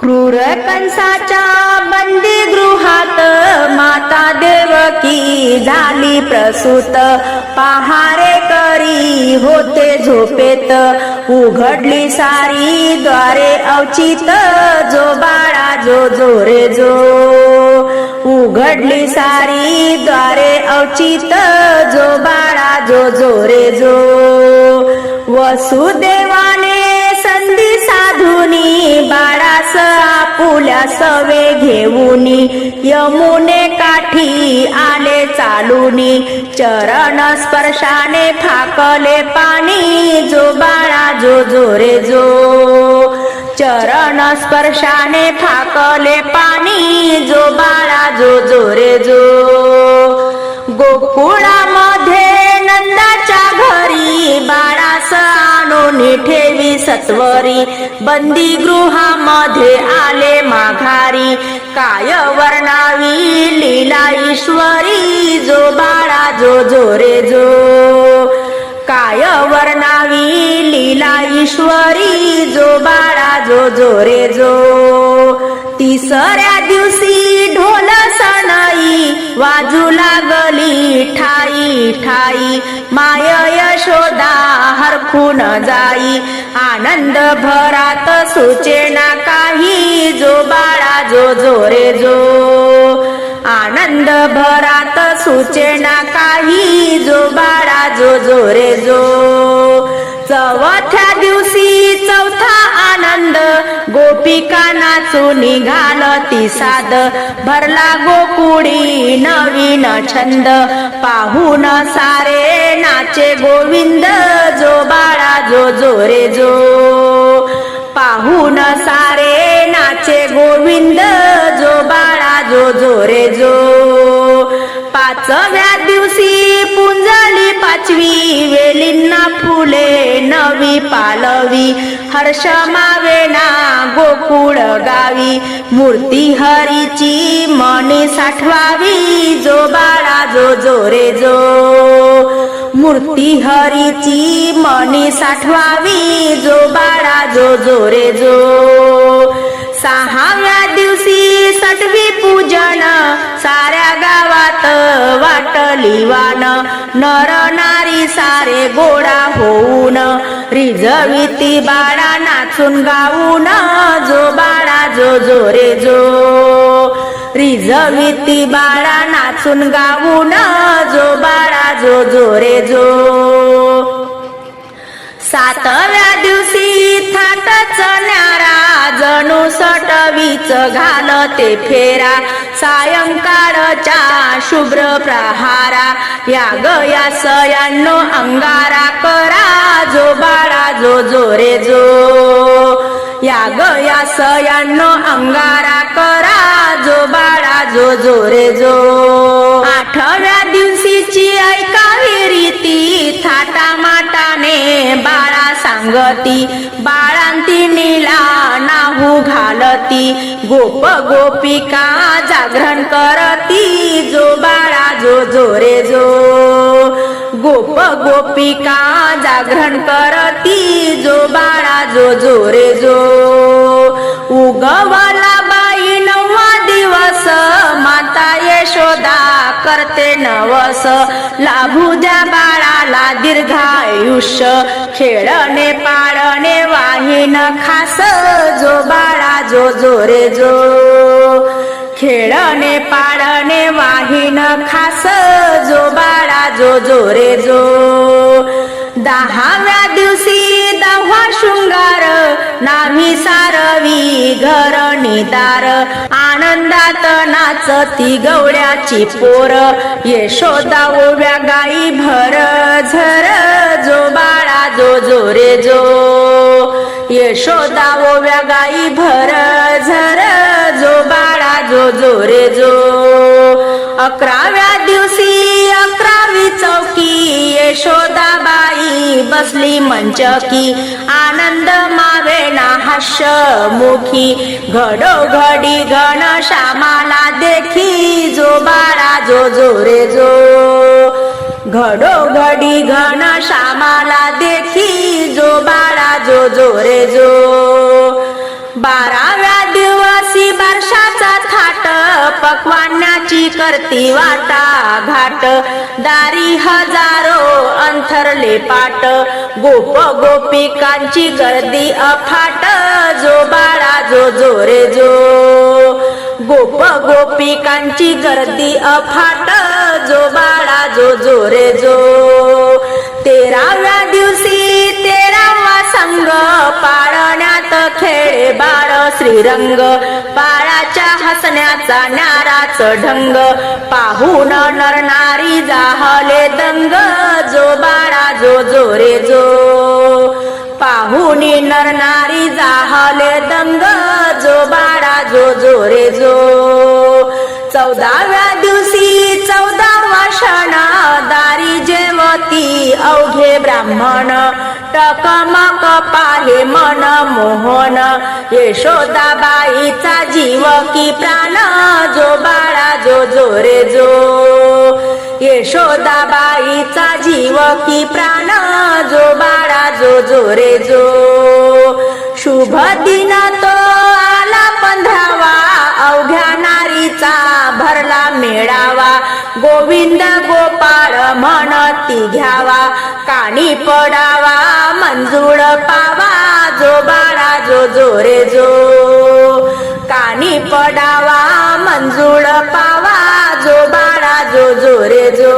क्रूर कंसाच्या बंदी गृहात माता देवकी झाली प्रसूत. पहारे करी होते झोपेत. उघडली सारी द्वारे अवचित जो बाळा जो जो रे जो उघडली सारी द्वारे अवचित जो बाळा जो जो रे जो वसुदेवाने संधी बाळास आपुल्या सवे घेऊनी. यमुने काठी आले चालूनी. चरण स्पर्शाने फाकले पाणी. जो बाळा जो जो रे जो. चरण स्पर्शाने फाकले पाणी. जो बाळा जो जो रे जो. गोकुळामध्ये नंदाच्या घरी बाळा कोणी ठेवी सत्वरी? बंदी गृहामध्ये आले माघारी. काय वर्णावी लीला ईश्वरी? जो बाळा जो जो रे जो. काय वर्णावी लीला ईश्वरी? जो बाळा जो जो रे जो. तिसऱ्या दिवशी ढोल सणाई वाजू लागली ठाई ठाई. माय यशोदा हरखून जाई. आनंद भरात सुचेना काही. जो बाळा जो जो रे जो. आनंद भरात सुचेना काही. जो बाळा जो जो रे जो. चौथ्या दिवशी चौथा आनंद. गोपिका नाचू निघाल ती साद. भरला गोकुळी नवीन छंद. पाहून सारे नाचे गोविंद. जो बाळा जो जो रे जो. पाहून सारे नाचे गोविंद. जो बाळा जो जो रे जो. पाचव्या दिवशी पाचवी वेलींना फुले नवी पालवी. हर्ष मावेना गोकुळ गावी. मूर्ती हरीची मनी साठवावी. जो बाळा जो जो रे जो. मूर्ती हरीची मनी साठवावी. जो बाळा जो जो रे जो. सहाव्या दिवशी सटवी पूजन साऱ्या गावात वाटली वान नर नारी सारे गोडा होऊन रिजविती बाळा नाचून गाऊन. जो बाळा जो जो रे जो. रिजविती बाळा नाचून गाऊन. जो बाळा जो जो रे जो. सातव्या दिवशी थाटच चण्यारा जणू सटवीच घालते फेरा. सायंकाळच्या शुभ्र प्रहारा या गया सयानो अंगारा करा जो बाळा जो जो रे जो. या गया सयानो अंगारा करा जो बाळा जो जो रे जो. आठव्या दिवशीची ऐकावी रीती थाटा माटाने बाळा सांगती बा नीला नाहू घालती. गोप गोपिका जागरण करती. जो बाळा जो जो रे जो. गोप गोपिका जागरण करती. जो बाळा जो जो रे जो. उगवला बाई नववा दिवस. माता यशोदा करते नवस. लाभू द्या बाळाला दीर्घायुष्य. खेळणे पाय वाहीन खास जो बाळा जो जो रे जो खेळणे पाळणे वाहीन खास जो बाळा जो जो रे जो दहाव्या दिवशी दहा शृंगार नामी सारवी घर निदार आनंदात नाचती गवळ्याची पोर यशोदा ओव्या गाई भर झर जो बाळा जो जो रे जो. यशोदा ओव्या गाई भर झर जो बाळा जो जो रे जो. अकराव्या दिवशी अकरावी चौकी यशोदाबाई बसली मंचकी. आनंद मावेना हास्य मुखी घडोघडी घन श्यामाला देखी जो बाळा जो जो रे जो. घडोघडी घन श्यामाला देखी जो बाळा जो जो रे जो. बाराव्या दिवशी बारशाचा थाट पकवानाची करती वाटा घाट. दारी हजारो अंथरले पाट गोप गोपिकांची गर्दी अफाट. जो बाळा जो जो रे जो. गोप गोपिकांची गर्दी अफाट जो बाळा जो जो रे जो. तेराव्या दिवशी तेरावा संघ पाळण्यात खेळे बाळ श्रीरंग. बाळाच्या हसण्याचा नाराच ढंग. पाहून नरनारी जाहले दंग जो बाळा जो जो रे जो. पाहुनी नरनारी जाहले दंग जो बाळा जो जो रे जो. चौदाव्या दिवशी चौदावा क्षण दारी जेवती अवघे ब्राह्मण. टकमक पाहे मन मोहन. यशोदाबाईचा जीव की प्राण जो बाळा जो जो रे जो. यशोदाबाईचा जीव की प्राण जो बाळा जो जो रे जो. शुभ दिन तो आला पंधरावा अवघ्या नारीचा भरला मेळावा. गोविंद गोपाळ म्हणती घ्यावा काणी पडावा मंजूळ पावा जो बाळा जो जो रे जो. कानी पडावा मंजूळ पावा जो जो रे जो.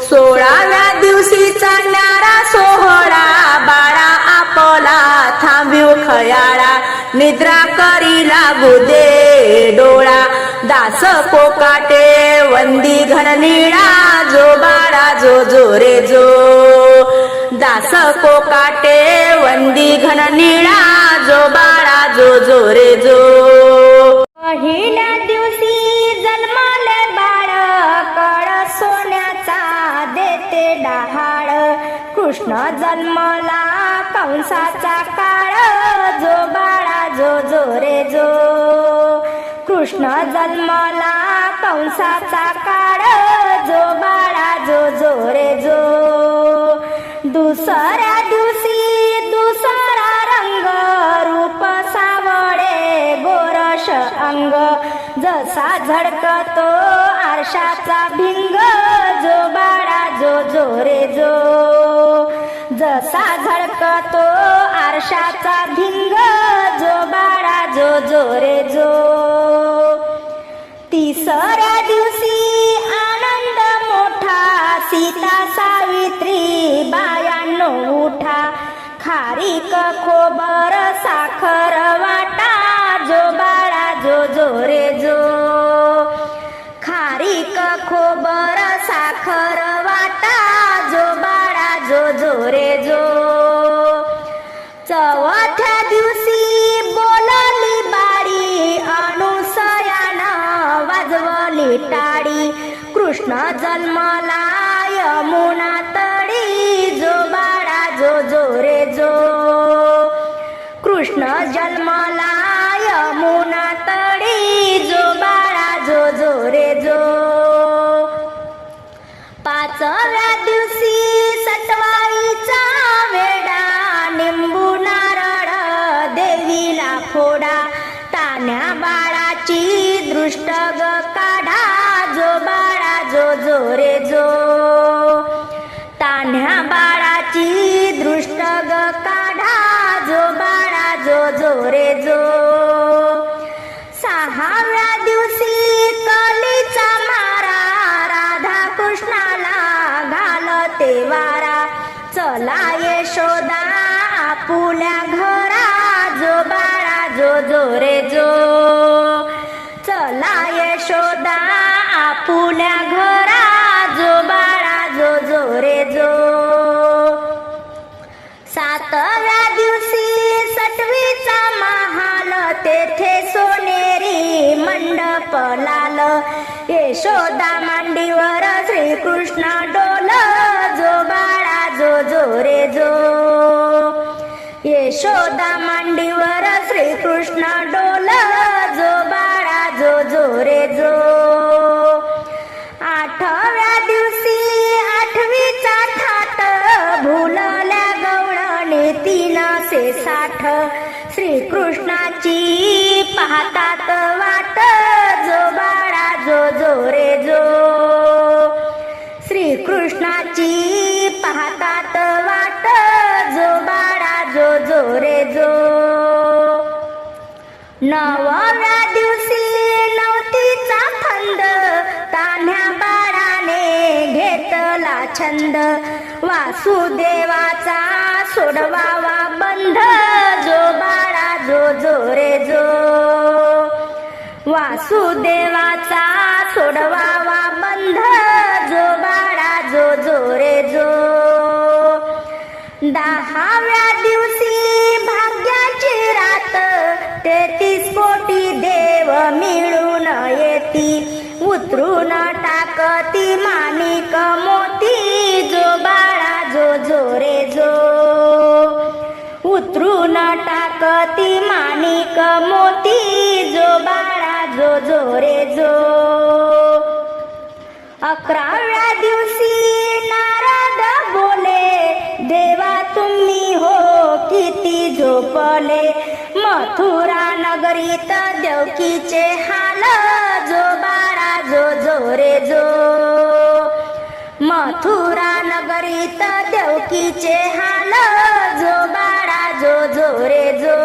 सोळाव्या दिवशी न्यारा सोहळा बाळा आपला थांबिव खयाळा. निद्रा करी लागू दे डोळा. दास कोकाटे वंदी घन निळा. जो बाळा जो जो रे जो. दास कोकाटे वंदी घन निळा. जो बाळा जो जो रे जो. पहिल्या दिवशी जन्मा डहाळ. कृष्ण जन्मला कंसाचा काळ. जो बाळा जो जो रे जो. कृष्ण जन्मला कंसाचा काळ. जो बाळा जो जो रे जो. दुसऱ्या दिवशी दुसरा रंग. रूप सावळे गोरश अंग. जसा झडकतो आरशाचा भिंग. जो रे जो. जसा झळकतो आरशाचा भिंग जो बाळा जो जो रे जो. तिसऱ्या दिवशी आनंद मोठा सीता सावित्री बायांनो उठा. खारीक खोबर साखर वाटा जो बाळा जो जो रे जो. आपल्या घरा जो बाळा जो जो रे जो चला यशोदा आपल्या घरा जो बाळा जो जो रे जो सातव्या दिवशी सटवीचा महाल तेथे सोनेरी मंडप लाल. यशोदा मांडीवर श्रीकृष्ण त्याची पाहतात वाट जो बाळा जो जो रे जो. श्रीकृष्णाची पाहतात वाट जो बाळा जो जो रे जो. नवव्या दिवशी नवतीचा फंद तान्ह्या बाळाने घेतला छंद. वासुदेवाचा सोडवावा बंध. जो रे जो. वासुदेवाचा सोडवावा बंध जो बाळा जो जो रे जो. दहाव्या दिवशी भाग्याची रात तेहतीस कोटी देव मिळून येती. उतरून टाकती माणिक मोती जो बाळा जो जो रे जो. उतरून कती माणिक मोती जो बाळा जो जो रे जो. अकराव्या दिवशी नारद बोले देवा तुम्ही हो किती झोपले. मथुरा नगरीत देवकीचे हाल जो बाळा जो जो रे जो. मथुरा नगरीत देवकीचे हाल जो बाळा जो जो रे जो.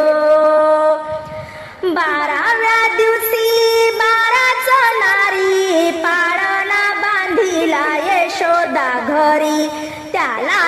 बाराव्या दिवशी बाराच नारी पाळणा बांधिला यशोदा घरी. त्याला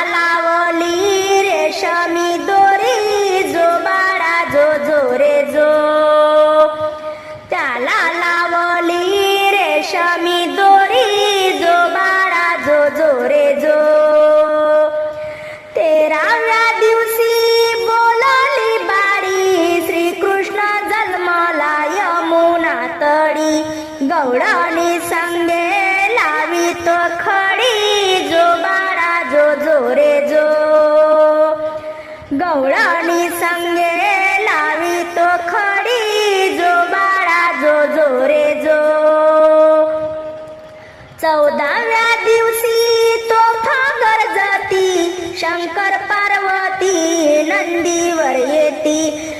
नंदीवर येती.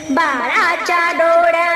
बाळाच्या डोळ्या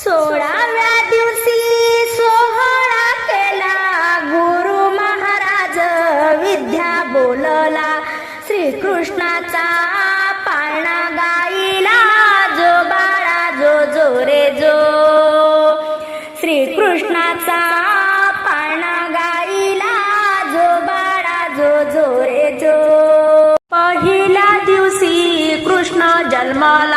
सोळाव्या दिवशी सोहळा केला गुरु महाराज विद्या बोलला. श्रीकृष्णाचा पाळणा गाईला जो बाळा जो जो रे जो. श्रीकृष्णाचा पाळणा गाईला जो बाळा जो जो रे जो. पहिल्या दिवशी कृष्ण जन्मला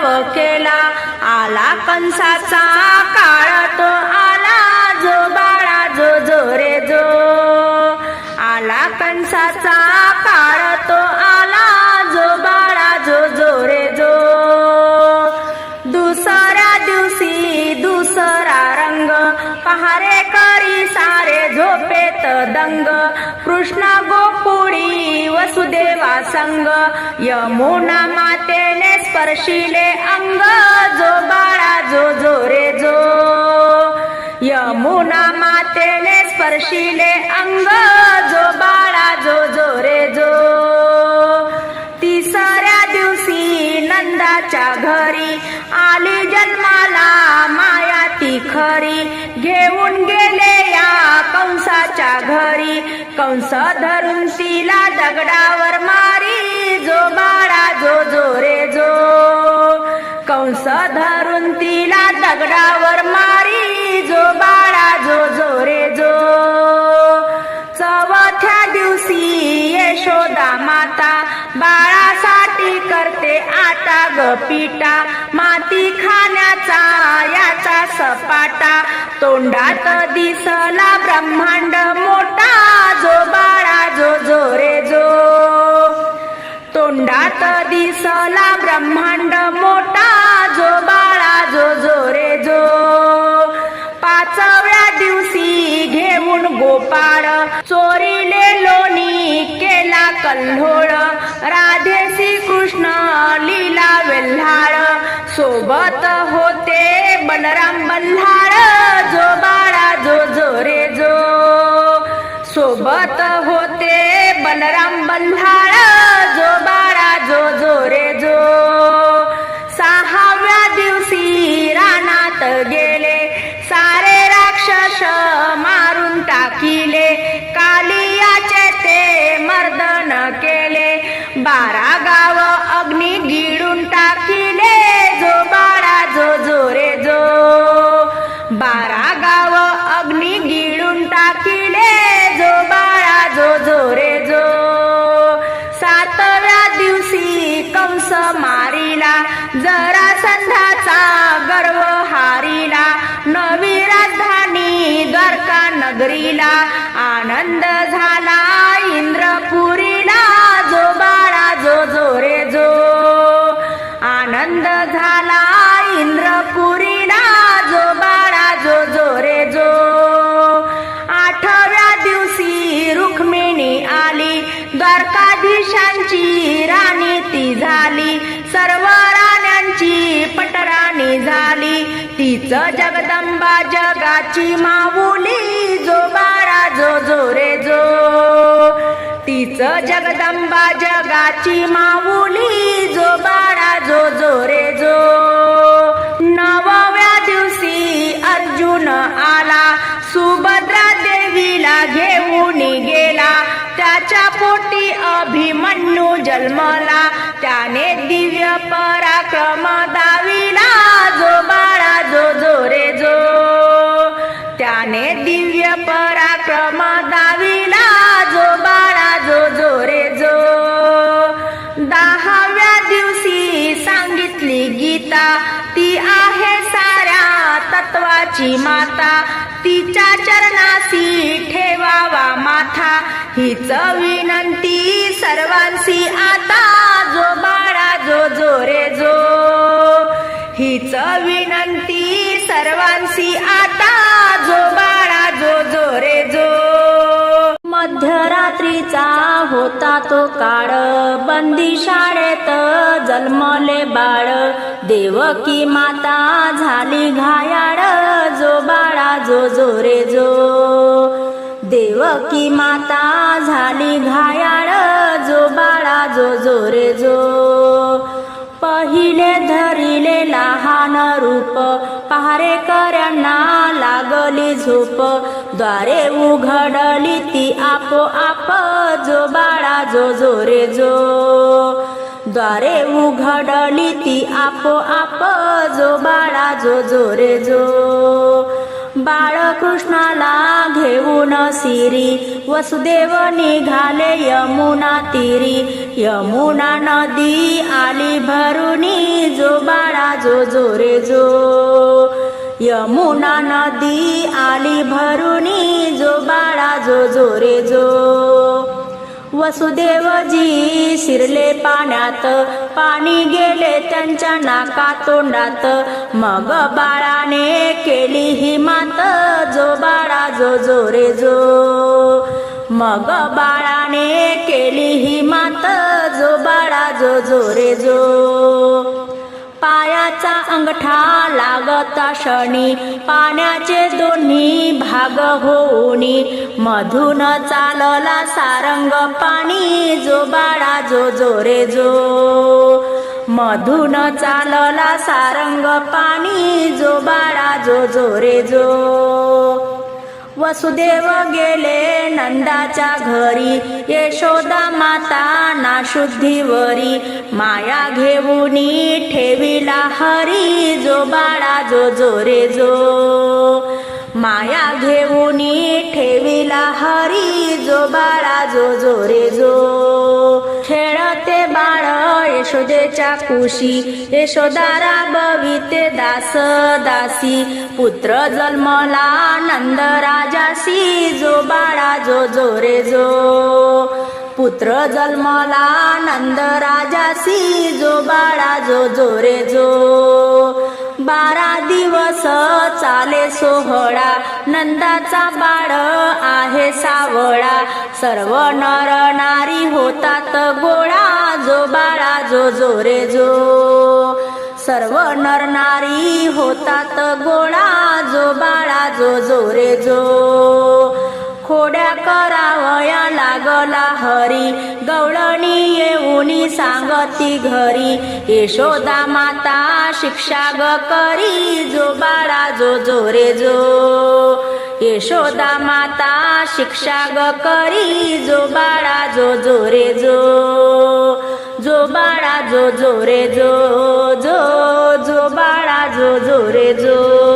वर्षाव केला. आला कंसाचा काळ तो आला जो बाळा जो जो रे जो. आला कंसाचा काळ तो आला जो बाळा जो जो रे जो. दुसऱ्या दिवशी दुसरा रंग. पहारे करी सारे झोपेत दंग. कृष्ण गोपुळी वसुदेवा संग. यमुना माते स्पर्शिले अंग जो बाळा जो जो रे जो यमुना मातेने स्पर्शिले अंग जो बाळा जो जो रे जो तिसऱ्या दिवशी नंदाच्या घरी आली जन्माला मा ती खरी घेऊन गेले या कंसाच्या घरी. कंस धरून तिला दगडावर मारी जो बाळा जो जो रे जो. कंस धरून तिला दगडावर मारी जो बाळा जो जो रे जो. चौथ्या दिवशी यशोदा माता बाळासाठी करते आटा ग पिटा माती खाण्याचा याचा सपाटा. तोंडात दिसला ब्रह्मांड मोठा जो बाळा जो जो रे जो. तोंडात दिसला ब्रह्मांड केला कल्होळ राधेसी कृष्ण लीला वेल्हाळ. सोबत होते बलराम बल्हाळ. जो बाळा जो जो रे जो. सोबत होते बलराम बल्हाळ. जो बाळा जो जो रे जो. सहाव्या दिवशी रानात गेले. सारे राक्षस मारून टाकिले. बारा गाव अग्नी गिळून टाकिले जो बाळा जो जो रे जो. बारा गाव अग्नी गिळून टाकिले जो बाळा जो जो रे जो. सातव्या दिवशी कंस मारिला जरा संधाचा गर्व हारिला. नवी राजधानी द्वारका नगरीला. आनंद झाला इंद्रपुरी जगदंबा जगाची माऊली जो बारा जो जो. रे जो तीच जगदंबा जगाची माऊली जो बारा जो जो रे जो. नवव्या दिवशी अर्जुन आला सुभद्रा देवीला घेऊन गेला. त्याच्या पोटी अभिमन्यू जन्मला. त्याने दिव्य पराक्रम दाविला जो बाळा जो जो रे जो त्याने दिव्य पराक्रम माता तिच्या चरणाशी ठेवावा माथा. हीच विनंती सर्वांशी आता जो बाळा जो जो रे जो. हीच विनंती सर्वांशी आता जो बाळा जो जो रे जो मध्यरात्रीचा होता तो काळ. बंदी शाळेत जन्मले बाळ. देवकी माता झाली घायाळ. जो बाळा जो जो रे जो. देवकी माता झाली घायाळ. जो बाळा जो जो रे जो. पहिले धरिले लहान रूप पहारेकऱ्यांना लागली झोप. द्वारे उघडली ती आपोआप जो बाळा जो जो रे जो. द्वारे उघडली ती आपोआप जो बाळा जो जो रे जो. बाळकृष्णाला घेऊन सिरी. वसुदेव निघाले यमुना तिरी. यमुना नदी आली भरुनी जो बाळा जो जो रे जो. यमुना नदी आली भरुनी जो बाळा जो जो रे जो. वसुदेवजी शिरले पाण्यात. पाणी गेले त्यांच्या नाका तोंडात. मग बाळाने केली ही मात जो बाळा जो जो रे जो. मग बाळाने केली ही मात जो बाळा जो जो रे जो. पायाचा अंगठा लागता क्षणी पाण्याचे दोन्ही भाग होऊनी. मधून चालला सारंग पाणी जो बाळा जो जो रे जो. मधून चालला सारंग पाणी जो बाळा जो जो रे जो. वसुदेव गेले नंदाच्या घरी यशोदा माता नाशुद्धीवरी. माया घेऊनी ठेविला हरी जो बाळा जो जो रे जो. माया घेऊन ठेविला हरी जो बाळा जो जो रे जो. खेळते बाळ यशोदेच्या कुशी यशोदारा बविते दास दासी. पुत्र जन्मला नंद राजासी जो बाळा जो जो रे जो. पुत्र जन्मला नंद राजासी जो बाळा जो जोरे जो. बारा दिवस चाले सोहळा नंदाचा बाळ आहे सावळा. सर्व नर नारी होतात गोळा जो बाळा जो जोरे जो. सर्व नर नारी होतात गोळा जो बाळा जो जो जो. खोड्या करावया लागला हरी. गवळणी येऊनी सांगती घरी. यशोदा माता शिक्षा ग करी. जो बाळा जो जो रे जो. यशोदा माता शिक्षा ग करी. जो बाळा जो जो रे जो. जो बाळा जो जो रे जो. जो जो बाळा जो जो रे जो.